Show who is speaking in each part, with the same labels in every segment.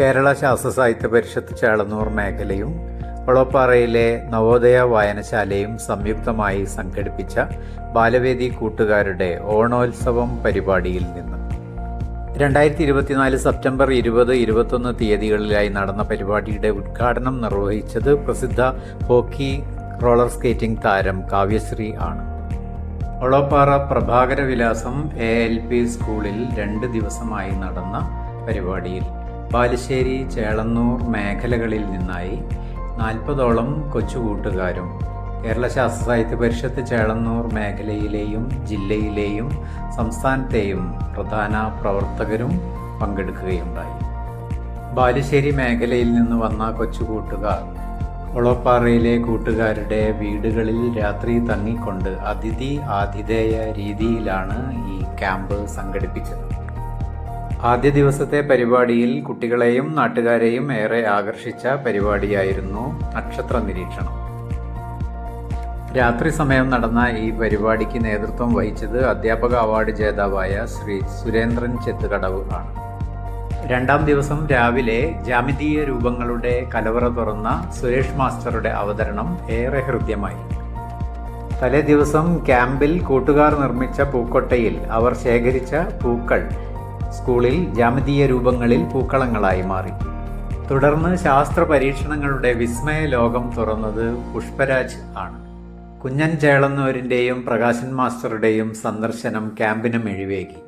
Speaker 1: കേരള ശാസ്ത്ര സാഹിത്യ പരിഷത്ത് ചേളന്നൂർ മേഖലയും ഒളപ്പാറയിലെ നവോദയ വായനശാലയും സംയുക്തമായി സംഘടിപ്പിച്ച ബാലവേദി കൂട്ടുകാരുടെ ഓണോത്സവം പരിപാടിയിൽ നിന്ന്. രണ്ടായിരത്തി ഇരുപത്തിനാല് സെപ്റ്റംബർ ഇരുപത് ഇരുപത്തൊന്ന് തീയതികളിലായി നടന്ന പരിപാടിയുടെ ഉദ്ഘാടനം നിർവഹിച്ചത് പ്രസിദ്ധ ഹോക്കി റോളർ സ്കേറ്റിംഗ് താരം കാവ്യശ്രീ ആണ്. ഒളപ്പാറ പ്രഭാകര വിലാസം എ എൽ പി സ്കൂളിൽ രണ്ട് ദിവസമായി നടന്ന പരിപാടിയിൽ ബാലുശ്ശേരി ചേളന്നൂർ മേഖലകളിൽ നിന്നായി നാൽപ്പതോളം കൊച്ചുകൂട്ടുകാരും കേരള ശാസ്ത്ര സാഹിത്യ പരിഷത്ത് ചേളന്നൂർ മേഖലയിലെയും ജില്ലയിലെയും സംസ്ഥാനത്തെയും പ്രധാന പ്രവർത്തകരും പങ്കെടുക്കുകയുണ്ടായി. ബാലുശ്ശേരി മേഖലയിൽ നിന്ന് വന്ന കൊച്ചുകൂട്ടുകാർ ഒളപ്പാറയിലെ കൂട്ടുകാരുടെ വീടുകളിൽ രാത്രി തങ്ങിക്കൊണ്ട് അതിഥി ആതിഥേയ രീതിയിലാണ് ഈ ക്യാമ്പ് സംഘടിപ്പിച്ചത്. ആദ്യ ദിവസത്തെ പരിപാടിയിൽ കുട്ടികളെയും നാട്ടുകാരെയും ഏറെ ആകർഷിച്ച പരിപാടിയായിരുന്നു നക്ഷത്ര നിരീക്ഷണം. രാത്രി സമയം നടന്ന ഈ പരിപാടിക്ക് നേതൃത്വം വഹിച്ചത് അധ്യാപക അവാർഡ് ജേതാവായ ശ്രീ സുരേന്ദ്രൻ ചെത്തുകടവ് ആണ്. രണ്ടാം ദിവസം രാവിലെ ജാമിതീയ രൂപങ്ങളുടെ കലവറ തുറന്ന സുരേഷ് മാസ്റ്ററുടെ അവതരണം ഏറെ ഹൃദ്യമായി. തലേ ദിവസം ക്യാമ്പിൽ കൂട്ടുകാർ നിർമ്മിച്ച പൂക്കൊട്ടയിൽ അവർ ശേഖരിച്ച പൂക്കൾ സ്കൂളിൽ ജാമതീയ രൂപങ്ങളിൽ പൂക്കളങ്ങളായി മാറി. തുടർന്ന് ശാസ്ത്ര പരീക്ഷണങ്ങളുടെ വിസ്മയ ലോകം തുറന്നത് പുഷ്പരാജ് ആണ്. കുഞ്ഞൻ ചേളന്നൂരിന്റെയും പ്രകാശൻ മാസ്റ്ററുടെയും സന്ദർശനം ക്യാമ്പിന് മെഴിവേകി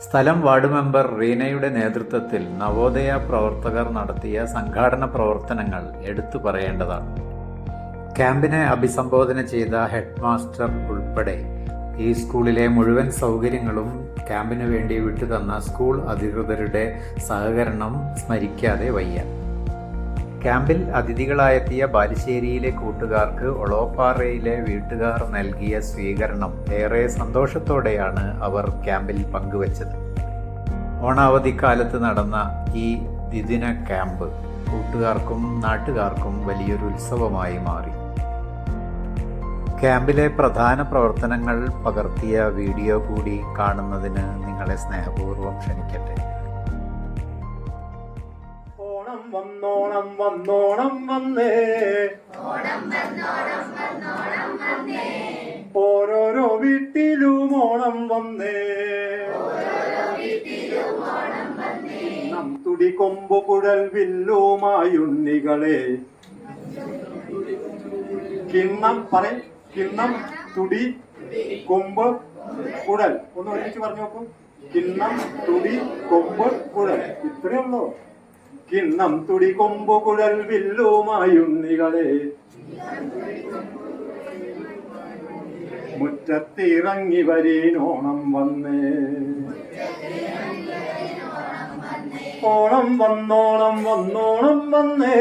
Speaker 1: സ്ഥലം വാർഡ് മെമ്പർ റീനയുടെ നേതൃത്വത്തിൽ നവോദയ പ്രവർത്തകർ നടത്തിയ സംഘാടന പ്രവർത്തനങ്ങൾ എടുത്തു പറയേണ്ടതാണ്. ക്യാമ്പിനെ അഭിസംബോധന ചെയ്ത ഹെഡ് മാസ്റ്റർ ഉൾപ്പെടെ ഈ സ്കൂളിലെ മുഴുവൻ സൗകര്യങ്ങളും ക്യാമ്പിന് വേണ്ടി വിട്ടുതന്ന സ്കൂൾ അധികൃതരുടെ സഹകരണം സ്മരിക്കാതെ വയ്യ. ക്യാമ്പിൽ അതിഥികളായെത്തിയ ബാലുശ്ശേരിയിലെ കൂട്ടുകാർക്ക് ഒളോപ്പാറയിലെ വീട്ടുകാർ നൽകിയ സ്വീകരണം ഏറെ സന്തോഷത്തോടെയാണ് അവർ ക്യാമ്പിൽ പങ്കുവച്ചത്. ഓണാവധിക്കാലത്ത് നടന്ന ഈ ദ്വിദിന ക്യാമ്പ് കൂട്ടുകാർക്കും നാട്ടുകാർക്കും വലിയൊരു ഉത്സവമായി മാറി. ക്യാമ്പിലെ പ്രധാന പ്രവർത്തനങ്ങൾ പകർത്തിയ വീഡിയോ കൂടി കാണുന്നതിന് നിങ്ങളെ സ്നേഹപൂർവം ക്ഷണിക്കട്ടെ.
Speaker 2: ഓണം വന്നോണം വന്നോണം വന്നേ. ഓരോരോ വീട്ടിലും ഓണം വന്നേ. തുടി കൊമ്പു കുഴൽ വില്ലുമായുണ്ണികളെ കിണ്ണം പറ കിണ്ണം തുടി കൊമ്പ് കുഴൽ. ഒന്ന് ഒരുമിച്ച് പറഞ്ഞു നോക്കൂ. കിണ്ണം തുടി കൊമ്പ് കുഴൽ. ഇത്രയേ ഉള്ളൂ. കിണ്ണം തുടി കൊമ്പ് കുഴൽ വില്ലുമായുണ്ണികളെ മുറ്റത്തിറങ്ങി വരീനോണം വന്നേ. ഓണം വന്നോണം വന്നോണം വന്നേ.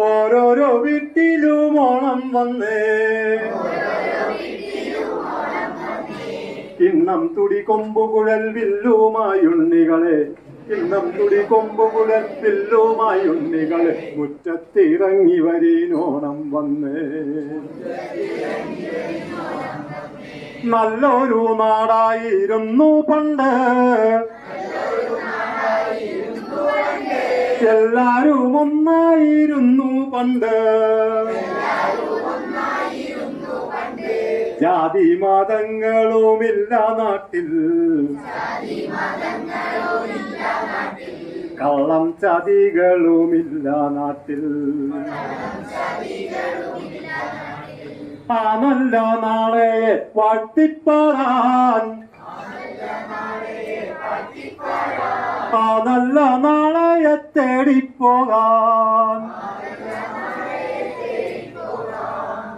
Speaker 2: ഓരോരോ വീട്ടിലും ഓണം വന്നേ. ഇന്നം തുടി കൊമ്പുകുഴൽ വില്ലുമായുണ്ണികളെ ഇന്നം തുടി കൊമ്പുകുഴൽ വില്ലുമായുണ്ണികളെ മുറ്റത്തിറങ്ങി വരീനോണം വന്നേ. നല്ലൊരു നാടായിരുന്നു പണ്ട്. എല്ലാരും ഒന്നായിരുന്നു പണ്ട്. ജാതി മതങ്ങളുമില്ല നാട്ടിൽ. കള്ളം ചതികളുമില്ല നാട്ടിൽ. ആ നല്ല നാളെ വാട്ടിപ്പാടാൻ ആ നല്ല നാളെ തേടിപ്പോകാൻ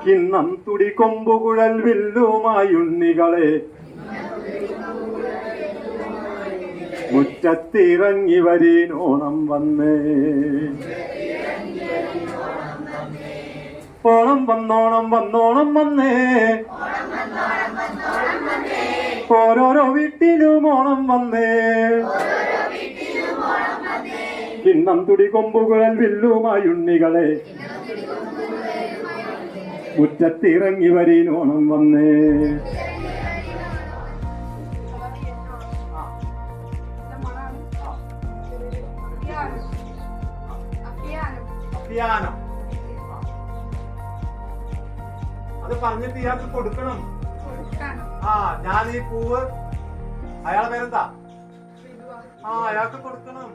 Speaker 2: കിണ്ണം തുടി കൊമ്പുകുഴൽ വില്ലുമായുണ്ണികളെ മുറ്റത്തിറങ്ങി വരീനോണം വന്നേ. ഓണം വന്നോണം വന്നോണം വന്നേ. ഓരോരോ വീട്ടിലും ഓണം വന്നേ. കിണ്ണം തുടി കൊമ്പുകുഴൽ വില്ലുമായി മുറ്റത്തിറങ്ങി വരീനോണം വന്നേ. അത് പറഞ്ഞിട്ട് ഇയാൾക്ക് കൊടുക്കണം. ആ ഞാൻ ഈ പൂവ് അയാളെ പേരെന്താ? ആ അയാൾക്ക് കൊടുക്കണം.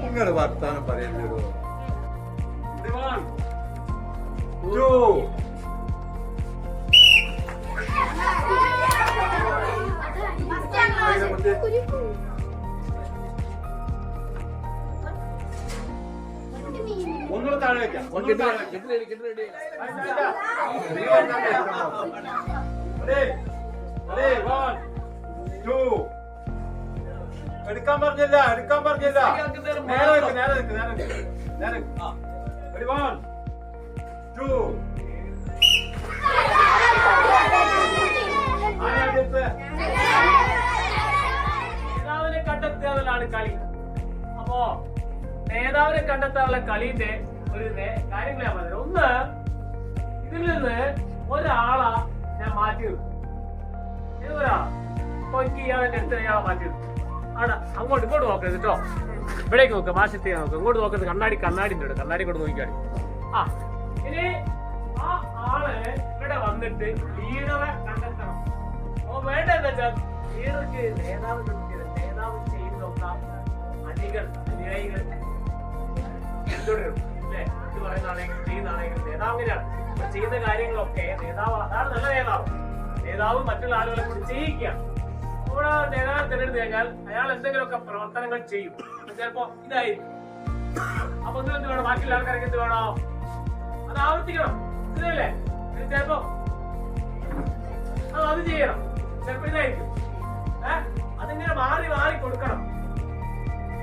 Speaker 2: നിങ്ങൾ വർത്താനം പറയുന്നോ ഒന്നുകൂടെ താഴെ എടുക്കാൻ പറഞ്ഞില്ല എടുക്കാൻ പറഞ്ഞില്ല. നേരെ വെക്ക് നേരെ വെക്ക് നേരെ വെക്ക് നേരെ two. ആരാ ആദ്യത്തെ?
Speaker 3: നേതാവിനെ കണ്ടെത്താനുള്ള കളി. അപ്പോ നേതാവിനെ കണ്ടെത്താനുള്ള കളിന്റെ ഒരു കാര്യങ്ങൾ ഞാൻ ഒന്ന് ഇതിൽ നിന്ന് ഒരാളാ ഞാൻ മാറ്റി നിർത്തും ഇത് ഒരാളാ എനിക്ക് ഇയാളെ മാറ്റി നിർത്തും അങ്ങോട്ട് ഇങ്ങോട്ട് നോക്കരുത് കേട്ടോ. ഇവിടേക്ക് നോക്കുക മാസത്തെ നോക്കുക ഇങ്ങോട്ട് നോക്കരുത്. കണ്ണാടി കണ്ണാടിന്റെ ഇവിടെ കണ്ണാടി കൊണ്ട് നോക്കിക്കാണ് ആ ഇനി ആ ആൾ ഇവിടെ വന്നിട്ട് ലീഡറെ കണ്ടെത്തണം. അപ്പൊ എന്താ വെച്ചാൽ ലീഡർക്ക് നേതാവ് നേതാവ് ചെയ്ത് നോക്കാം. അണികൾ അനുയായികൾ പിന്തുടരും. ചെയ്യുന്ന കാര്യങ്ങളൊക്കെ നേതാവ് അതാണ് നല്ല നേതാവ്. നേതാവ് മറ്റുള്ള ആളുകളെ കൂടി ചെയ്യിക്കുക നമ്മുടെ നേതാവ് തിരഞ്ഞെടുത്ത് കഴിഞ്ഞാൽ അയാൾ എന്തെങ്കിലുമൊക്കെ പ്രവർത്തനങ്ങൾ ചെയ്യും. ചിലപ്പോ ഇതായിരിക്കും. അപ്പൊ എന്ത് വേണം. ബാക്കിയുള്ള ആൾക്കാർക്ക് എന്ത് വേണോ അത് ആവർത്തിക്കണം. ഇതല്ലേ? ഇത് ചിലപ്പോ അത് ചെയ്യണം. ചിലപ്പോ ഇതായിരിക്കും. ഏഹ് അതിങ്ങനെ മാറി മാറി കൊടുക്കണം.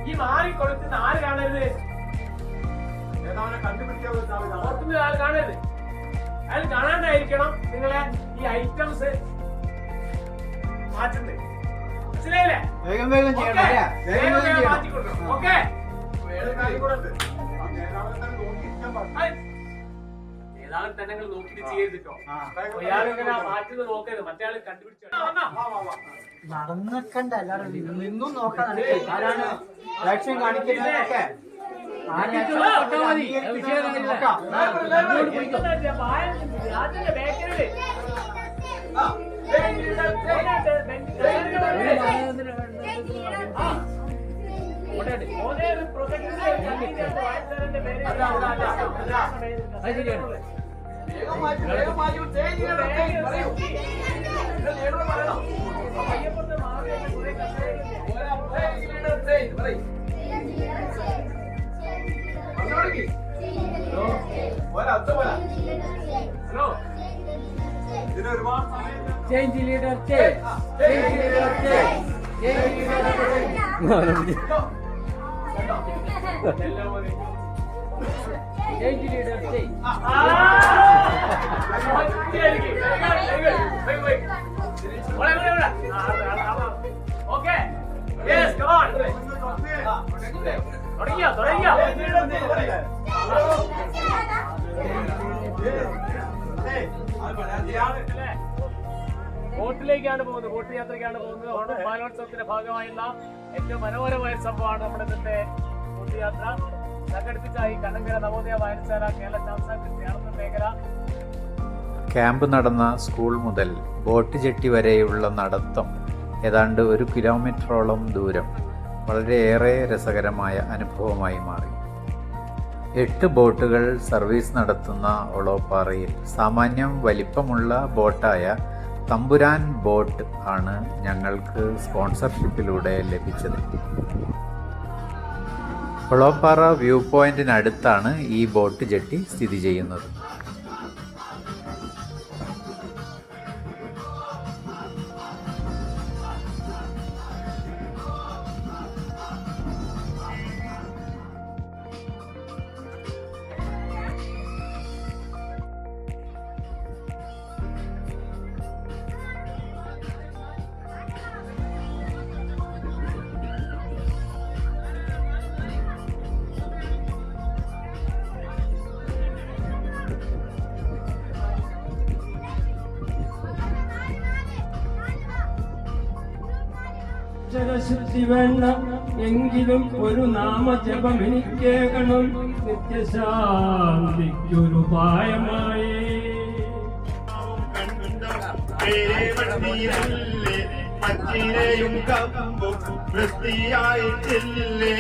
Speaker 3: ഈ മാറി കൊടുക്കുന്ന ആര് കാണരുത്? പുറത്തുനിന്ന് ആൾ കാണരുത്. അയാൾ കാണാണ്ടായിരിക്കണം. നിങ്ങളെ ഈ ഐറ്റംസ് മാറ്റണ്ടേ? മനസ്സിലായില്ലേ?
Speaker 4: വേഗം വേഗം? ചെയ്യണം? വേഗം
Speaker 3: വേഗം മാറ്റി കൊടുക്കണം ഓക്കെ?
Speaker 2: തന്നെ
Speaker 3: നിങ്ങൾ മാറ്റുന്നത് നോക്കരുത്. മറ്റേ ആൾ കണ്ടുപിടിച്ചു
Speaker 4: എല്ലാരും നിന്ന് നോക്കാൻ ലക്ഷ്യം കാണിക്കുന്നതൊക്കെ ആരാണ് change leader
Speaker 3: change leader
Speaker 4: change leader
Speaker 3: okay yes come on തുടങ്ങിയോ തുടങ്ങിയോ? ബോട്ടിലേക്കാണ് പോകുന്നത്. ബോട്ട് യാത്രയ്ക്കാണ് പോകുന്നത്. ഓണം ബാലോത്സവത്തിന്റെ ഭാഗമായുള്ള ഏറ്റവും മനോഹരമായ സംഭവമാണ് നമ്മുടെ ഇന്നത്തെ ബോട്ട് യാത്ര. സംഘടിപ്പിച്ച ഈ കണ്ണങ്കര നവോദയ വായനശാല കേരള കേരള മേഖല.
Speaker 1: ക്യാമ്പ് നടന്ന സ്കൂൾ മുതൽ ബോട്ട് ജെട്ടി വരെയുള്ള നടത്തം ഏതാണ്ട് ഒരു കിലോമീറ്ററോളം ദൂരം. വളരെയേറെ രസകരമായ അനുഭവമായി മാറി. എട്ട് ബോട്ടുകൾ സർവീസ് നടത്തുന്ന ഒളോപ്പാറയിൽ സാമാന്യം വലിപ്പമുള്ള ബോട്ടായ തമ്പുരാൻ ബോട്ട് ആണ് ഞങ്ങൾക്ക് സ്പോൺസർഷിപ്പിലൂടെ ലഭിച്ചത്. ഒളോപ്പാറ വ്യൂ പോയിന്റിനടുത്താണ് ഈ ബോട്ട് ജെട്ടി സ്ഥിതി ചെയ്യുന്നത്.
Speaker 5: അക്ഷരശുദ്ധി വേണ്ട എങ്കിലും ഒരു നാമജപം എനിക്കേകണം നിത്യശാന്തിക്കൊരു പായമായി
Speaker 6: മച്ചിരയും കമ്പും വൃത്തിയായിട്ടില്ലേ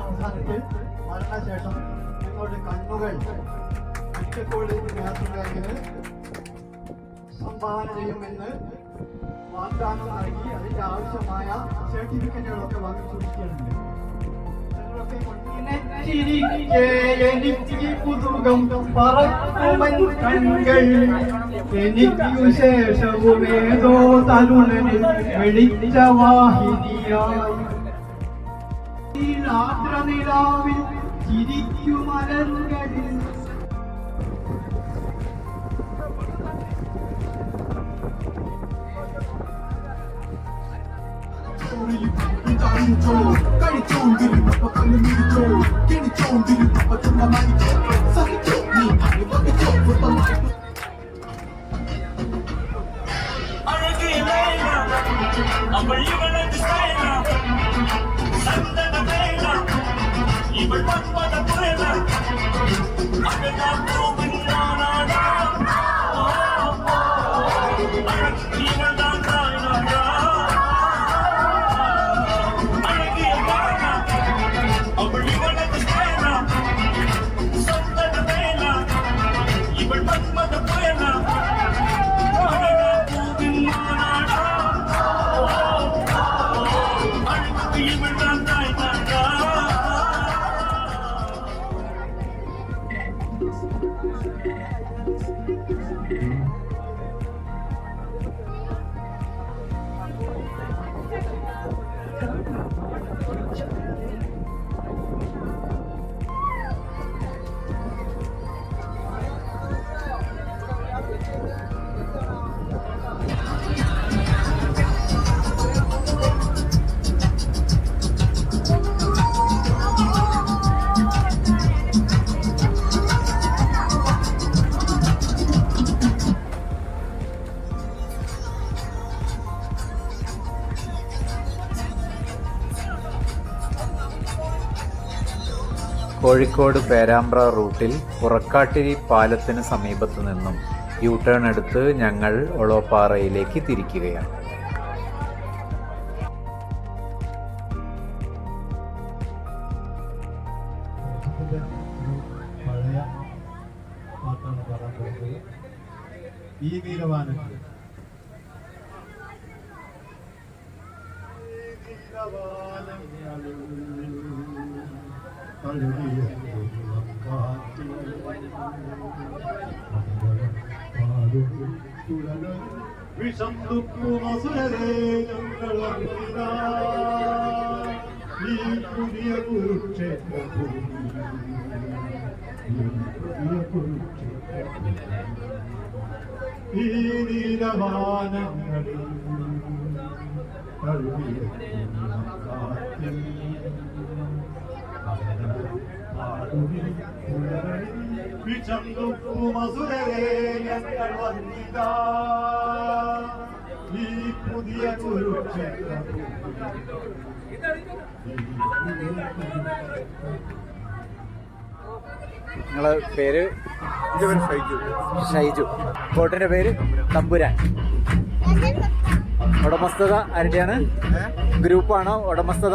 Speaker 2: അവസാനത്തിൽ മരണശേഷം നിങ്ങളുടെ കണ്ണുകൾ മെഡിക്കൽ കോളേജ് യാത്രക്കാരന് സംഭാവന ചെയ്യുമെന്ന് വാഗ്ദാനം നൽകി അതിന്റെ ആവശ്യമായ സർട്ടിഫിക്കറ്റുകളൊക്കെ വാങ്ങി സൂക്ഷിക്കുന്നുണ്ട് വാഹിനിയായി ഈ രാത്രിനിലാവിൽ ചിരിക്കുമലർകളിൽ
Speaker 1: കോഴിക്കോട് പേരാമ്പ്ര റൂട്ടിൽ പുറക്കാട്ടിരി പാലത്തിന് സമീപത്തു നിന്നും യു ടേൺ എടുത്ത് ഞങ്ങൾ ഒളോപ്പാറയിലേക്ക് തിരിക്കുകയാണ്.
Speaker 2: തുപ്പുമസുരേ ഞങ്ങൾ. ഈ പുതിയ കുരുക്ഷേത്ര ഈ നീലവാനങ്ങളിൽ പാടുവിൽ പുലരയിൽ വിഷന്നുപ്പുമസുരരെ ഞങ്ങൾ വന്നിതാ ഈ പുതിയ
Speaker 1: നിങ്ങളെ പേര്? ഷൈജു. ബോട്ടിന്റെ പേര് തമ്പുരാൻ. ഉടമസ്ഥത ആരുടെയാണ്? ഗ്രൂപ്പാണോ? ഉടമസ്ഥത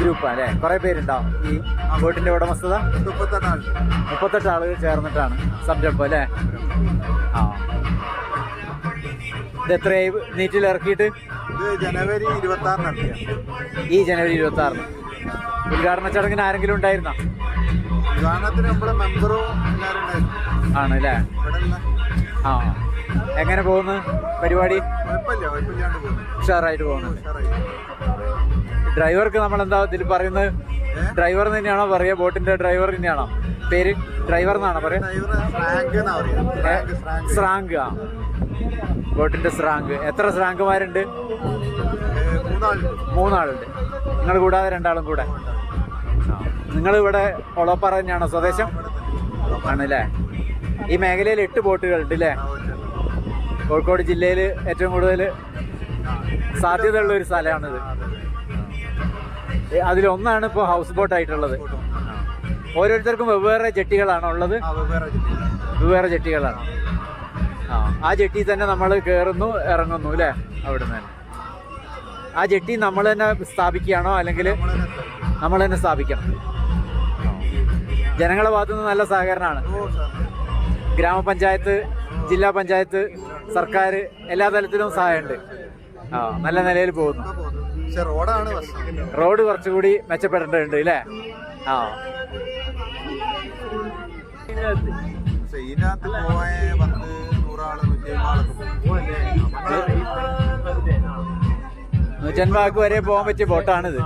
Speaker 1: ഗ്രൂപ്പാ അല്ലേ? കുറെ പേരുണ്ടാവും ഈ ബോട്ടിന്റെ ഉടമസ്ഥത? മുപ്പത്തെട്ട് ആളുകൾ ചേർന്നിട്ടാണ് സംരംഭം അല്ലേ? ആ. ഇത് എത്രയായി? നീറ്റിൽ ഇറക്കിയിട്ട്?
Speaker 6: ജനുവരി ഇരുപത്തി ആറിന്
Speaker 1: ഈ ജനുവരി ഇരുപത്തി ആറിന് ഉദ്ഘാടന ചടങ്ങിന് ആരെങ്കിലും ഉണ്ടായിരുന്നോ?
Speaker 6: ഉദ്ഘാടനത്തിന് നമ്മുടെ മെമ്പറും
Speaker 1: ആണ് അല്ലേ? ആ. എങ്ങനെ പോകുന്നു പരിപാടി?
Speaker 6: ഉഷാറായിട്ട് പോകുന്നു.
Speaker 1: പോകുന്നുണ്ട് ഡ്രൈവർക്ക് നമ്മൾ എന്താ ഇതിൽ പറയുന്നത് ഡ്രൈവർ തന്നെയാണോ? പറയുക ബോട്ടിന്റെ ഡ്രൈവർ തന്നെയാണോ? പേര് ഡ്രൈവർ എന്നാണ് പറയുക? സ്രാങ്ക് ആ. ബോട്ടിന്റെ സ്രാങ്ക് എത്ര സ്രാങ്കുമാരുണ്ട്
Speaker 6: മൂന്നാളുണ്ട്.
Speaker 1: നിങ്ങൾ കൂടാതെ രണ്ടാളും കൂടെ. നിങ്ങൾ ഇവിടെ ഒളപ്പാറ തന്നെയാണോ സ്വദേശം? ആണല്ലേ. ഈ മേഖലയിൽ എട്ട് ബോട്ടുകൾ ഉണ്ട് അല്ലേ കോഴിക്കോട് ജില്ലയിൽ ഏറ്റവും കൂടുതൽ സാധ്യതയുള്ള ഒരു സ്ഥലമാണിത്. അതിലൊന്നാണ് ഇപ്പോൾ ഹൗസ് ബോട്ട് ആയിട്ടുള്ളത് ഓരോരുത്തർക്കും വെവ്വേറെ ജെട്ടികളാണോ ഉള്ളത്?
Speaker 7: വെവ്വേറെ
Speaker 1: ജെട്ടികളാണ്. ആ ആ ജെട്ടി തന്നെ നമ്മൾ കയറുന്നു ഇറങ്ങുന്നു അല്ലേ? അവിടുന്ന് തന്നെ. ആ ജെട്ടി നമ്മൾ തന്നെ സ്ഥാപിക്കുകയാണോ അല്ലെങ്കിൽ. നമ്മൾ തന്നെ സ്ഥാപിക്കണം. ജനങ്ങളുടെ ഭാഗത്തുനിന്ന് നല്ല സഹകരണമാണ്. ഗ്രാമപഞ്ചായത്ത് ജില്ലാ പഞ്ചായത്ത് സർക്കാർ എല്ലാ തലത്തിലും സഹായമുണ്ട്. ആ നല്ല നിലയിൽ പോകുന്നു.
Speaker 7: റോഡാണ്
Speaker 1: റോഡ് കുറച്ചുകൂടി മെച്ചപ്പെടേണ്ടതുണ്ട് അല്ലേ? ആ
Speaker 7: പക്ഷെ ഇതിനകത്ത് പോയ പത്ത് നൂറാൾ നൂറ്റി ആളൊക്കെ
Speaker 1: നൂറ്റൻപത് വരെ പോകാൻ പറ്റിയ ബോട്ടാണിത്.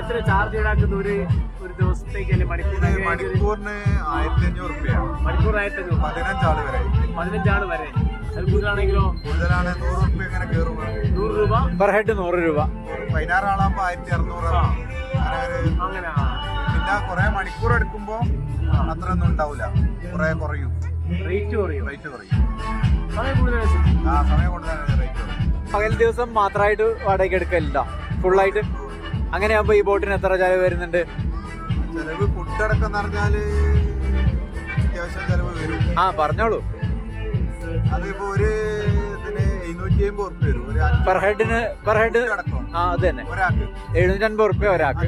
Speaker 3: എത്ര ചാർജ് ഈടാക്കുന്ന ഒരു ഒരു ദിവസത്തേക്ക് അല്ലെ?
Speaker 7: ഇത്
Speaker 3: മണിക്കൂർ
Speaker 7: മണിക്കൂറിന് ആയിരത്തി അഞ്ഞൂറ് റുപ്യാണ്
Speaker 3: മണിക്കൂർ ആയിരത്തി അഞ്ഞൂറ്
Speaker 7: പതിനഞ്ചാൾ വരെ.
Speaker 3: പതിനഞ്ചാൾ വരെ. അത് കൂടുതലാണെങ്കിലോ?
Speaker 7: കൂടുതലാണ് നൂറ് റുപ്യ ഇങ്ങനെ കയറും.
Speaker 3: നൂറ് രൂപ?
Speaker 1: പെർ ഹെഡ് നൂറ് രൂപ.
Speaker 7: പതിനാറാളാകുമ്പോ ആയിരത്തി അറുന്നൂറ്. അങ്ങനെ. പിന്നെ കുറെ മണിക്കൂർ എടുക്കുമ്പോ അത്ര ഒന്നും ഉണ്ടാവില്ല കുറെ കുറയും.
Speaker 3: റേറ്റ് കുറയും.
Speaker 7: റേറ്റ് കുറയും. ആ സമയം റേറ്റ് കുറയും.
Speaker 1: പകൽ ദിവസം മാത്രമായിട്ട് വാടകയ്ക്ക് എടുക്കലില്ല. ഫുള്ളായിട്ട്. അങ്ങനെയാകുമ്പോൾ ഈ ബോട്ടിന് എത്ര ചെലവ് വരുന്നുണ്ട്?
Speaker 7: ചെലവ് ഫുഡ് അടക്കം എന്ന് പറഞ്ഞാൽ അത്യാവശ്യം ചെലവ് വരും.
Speaker 1: ആ പറഞ്ഞോളൂ.
Speaker 7: അതിപ്പോ ഒരു
Speaker 1: പെർ ഹെഡിന് പെർ ഹെഡ്
Speaker 7: ഫുഡ് അടക്കം.
Speaker 1: ആ അത് തന്നെ.
Speaker 7: ഒരാൾക്ക്.
Speaker 1: എഴുന്നൂറ്റൻപത് റുപ്യ ഒരാൾക്ക്.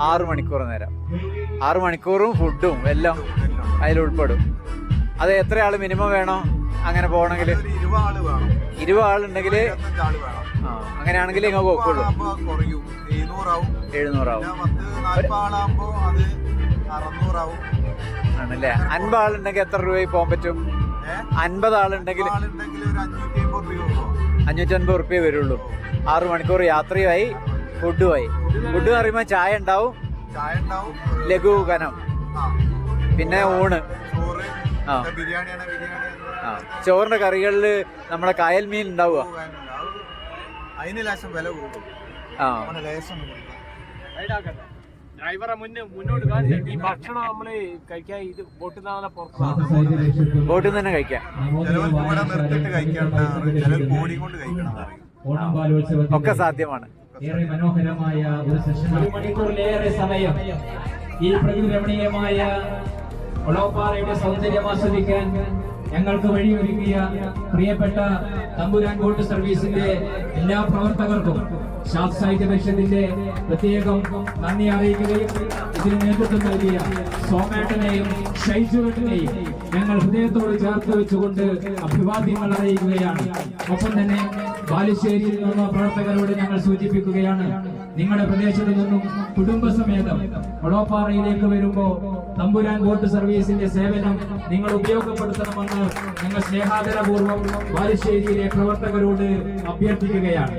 Speaker 7: ആറ് മണിക്കൂർ.
Speaker 1: നേരം. ആറ് മണിക്കൂറും ഫുഡും എല്ലാം. അതിൽ ഉൾപ്പെടും. അത് എത്ര ആൾ മിനിമം വേണോ അങ്ങനെ പോകണമെങ്കിൽ
Speaker 7: ഇരുപത്
Speaker 1: ആൾ ആളുണ്ടെങ്കിൽ ആൾ അങ്ങനെയാണെങ്കിൽ ഇങ്ങ് പോക്കുള്ളൂ.
Speaker 7: എഴുന്നൂറാവും.
Speaker 1: ആണല്ലേ? അൻപത് ആളുണ്ടെങ്കിൽ എത്ര രൂപയിൽ പോകാൻ പറ്റും? അൻപത് ആളുണ്ടെങ്കിൽ
Speaker 7: അഞ്ഞൂറ്റി
Speaker 1: അൻപത് റുപ്യ വരുള്ളൂ. ആറു മണിക്കൂർ യാത്രയുമായി ഫുഡുമായി. ഫുഡ് പറയുമ്പോൾ ചായ ഉണ്ടാവും
Speaker 7: ചായ ഉണ്ടാവും
Speaker 1: ലഘു കനം. പിന്നെ ഊണ്. ആ.
Speaker 7: ബിരിയാണി
Speaker 1: ആ. ചോറിന്റെ കറികളിൽ നമ്മുടെ കായൽ മീൻ ഉണ്ടാവുക.
Speaker 7: അതിന് ലേശം വില കൂടും.
Speaker 1: ആ.
Speaker 7: ലേശം
Speaker 3: ഡ്രൈവറെ മുന്നേ മുന്നോട്ട് കാണില്ല ഈ ഭക്ഷണം നമ്മൾ കഴിക്കാൻ ഇത് ബോട്ടിൽ നിന്നാണ് പുറത്തു
Speaker 1: ബോട്ടിൽ നിന്ന് തന്നെ കഴിക്കാം.
Speaker 7: ഇവിടെ നിർത്തിട്ട് ചിലർ കോടി കൊണ്ട് കഴിക്കണം
Speaker 1: ഒക്കെ സാധ്യമാണ്.
Speaker 8: ഏറെ മനോഹരമായ ഒരു സെഷൻ ഒരു മണിക്കൂറിലേറെ സമയം ഈ പ്രകൃതി രമണീയമായ ഒളോപ്പാറയുടെ സൗന്ദര്യം ആസ്വദിക്കാൻ ഞങ്ങൾക്ക് വഴിയൊരുക്കിയ പ്രിയപ്പെട്ട തമ്പുരാൻ ബോട്ട് സർവീസിന്റെ എല്ലാ പ്രവർത്തകർക്കും ശാസ്ത്ര സാഹിത്യ പരിഷത്തിന്റെ പ്രത്യേകം നന്ദി അറിയിക്കുകയും ഇതിന് നേതൃത്വം നൽകിയ സോമേട്ടനെയും ഷൈജുവേട്ടനെയും ഞങ്ങൾ ഹൃദയത്തോട് ചേർത്ത് വെച്ചുകൊണ്ട് അഭിവാദ്യങ്ങൾ അറിയിക്കുകയാണ്. ഒപ്പം തന്നെ ബാലുശ്ശേരിയിൽ നിന്നുള്ള പ്രവർത്തകരോട് ഞങ്ങൾ സൂചിപ്പിക്കുകയാണ് നിങ്ങളുടെ പ്രദേശത്ത് നിന്നും കുടുംബസമേതം ഒളോപ്പാറയിലേക്ക് വരുമ്പോ തമ്പുരാൻ ബോട്ട് സർവീസിന്റെ സേവനം നിങ്ങൾ ഉപയോഗപ്പെടുത്തണമെന്ന് ഞങ്ങൾ സ്നേഹാദരപൂർവം ബാലുശ്ശേരിയിലെ പ്രവർത്തകരോട് അഭ്യർത്ഥിക്കുകയാണ്.